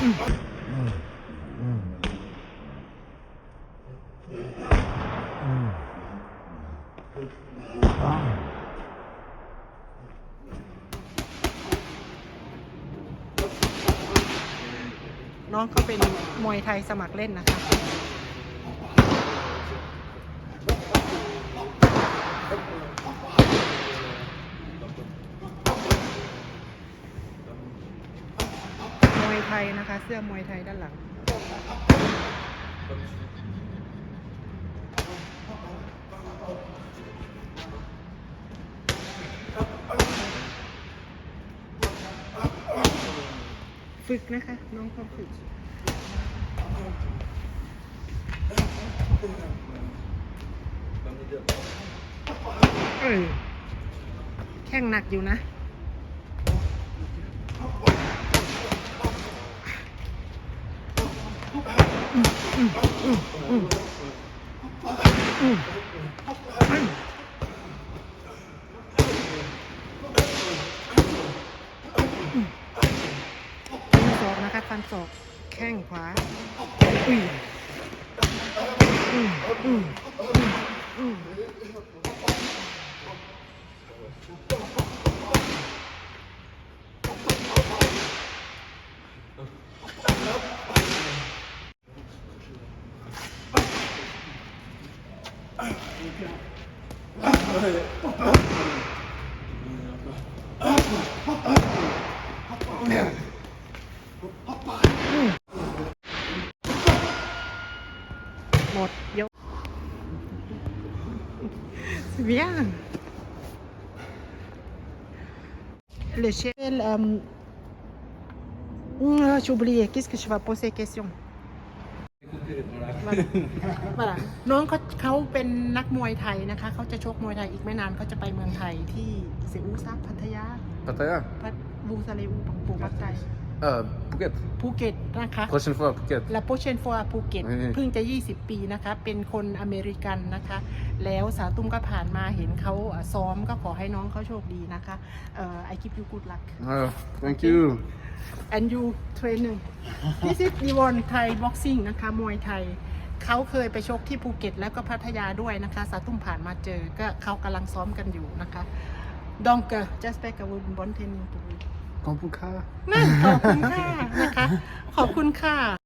น้องก็เป็นมวยไทยสมัครเล่นนะคะ วยไทยนะคะ เสื้อมวยไทยด้านหลัง ฝึกนะคะ น้องเขาฝึกแข่งหนักอยู่นะ ฟัน ศอกนะคะฟันศอกแข้งขวาอุ้ยอืมอืม หมดยก Bien. Le chef, euh, hum, j'ai oublié, qu'est-ce que je vais poser question Voilà. Voilà. น้องเขาเขาเป็นนักมวยไทยนะคะ เขาจะชกมวยไทยอีกไม่นานเขาจะไปเมืองไทยที่เซอูซับพัทยา Pattaya พัทบูซาเลอูปังปูปักไต Euh, Phuket. ภูเก็ตนะคะ Prochaine fois, Phuket. และโปเชนฟัวภูเก็ตอืม เพิ่งจะ 20 ปีนะคะ เป็นคนอเมริกันนะคะ แล้วสาวตุ้มก็ผ่านมาเห็นเขาอะซ้อมก็ขอให้น้องเขาโชคดีนะคะเอ่อ I give you good luck Oh, thank you. and you training this is the one Thai boxing นะคะ มวยไทย เขาเคยไปชกที่ภูเก็ตแล้วก็พัทยาด้วยนะคะสาวตุ้มผ่านมาเจอ ก็เขากำลังซ้อมกันอยู่นะคะ donc euh, j'espère que vous bonne training ขอบคุณค่ะ นั่นขอบคุณค่ะนะคะ ขอบคุณค่ะ